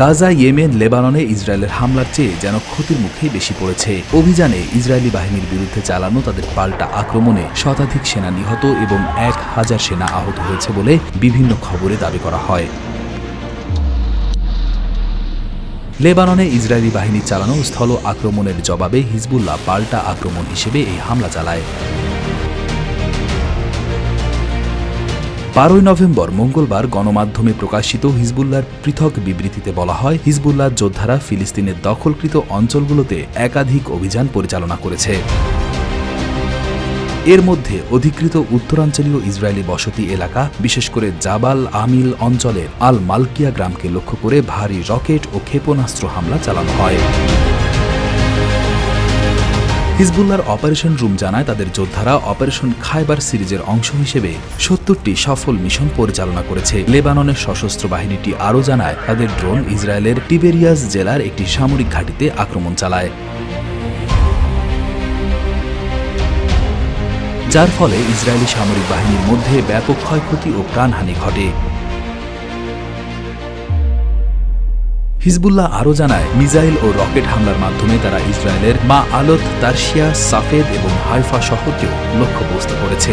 Gaza, Yemen, লেবাননে ইসরায়েলের হামলার চেয়ে যেন ক্ষতির মুখেই বেশি পড়েছে। অভিযানে ইসরায়েলি বাহিনীর বিরুদ্ধে চালানো তাদের পাল্টা আক্রমণে শতাধিক সেনা নিহত এবং এক হাজার সেনা আহত হয়েছে বলে বিভিন্ন খবরে দাবি করা হয়। লেবাননে ইসরায়েলি বাহিনী চালানো স্থল আক্রমণের জবাবে হিজবুল্লাহ পাল্টা আক্রমণ হিসেবে এই হামলা চালায়। বারোই নভেম্বর মঙ্গলবার গণমাধ্যমে প্রকাশিত হিজবুল্লার পৃথক বিবৃতিতে বলা হয় হিজবুল্লাহ যোদ্ধারা ফিলিস্তিনের দখলকৃত অঞ্চলগুলোতে একাধিক অভিযান পরিচালনা করেছে। এর মধ্যে অধিকৃত উত্তরাঞ্চলীয় ইসরায়েলি বসতি এলাকা, বিশেষ করে জাবাল আমিল অঞ্চলের আল মালকিয়া গ্রামকে লক্ষ্য করে ভারী রকেট ও ক্ষেপণাস্ত্র হামলা চালানো হয়। হিজবুল্লার অপারেশন রুম জানায় তাদের যোদ্ধারা অপারেশন খাইবার সিরিজের অংশ হিসেবে সত্তরটি সফল মিশন পরিচালনা করেছে। লেবাননের সশস্ত্র বাহিনীটি আরও জানায়, তাদের ড্রোন ইসরায়েলের টিবেরিয়াস জেলার একটি সামরিক ঘাঁটিতে আক্রমণ চালায়। যার ফলে ইসরায়েলি সামরিক বাহিনীর মধ্যে ব্যাপক ক্ষয়ক্ষতি ও প্রাণহানি ঘটে। হিজবুল্লাহ আরও জানায় মিসাইল ও রকেট হামলার মাধ্যমে তারা ইসরায়েলের মা আলত তার্শিয়া, সাফেদ এবং হাইফা শহরকেও লক্ষ্যবস্তু করেছে।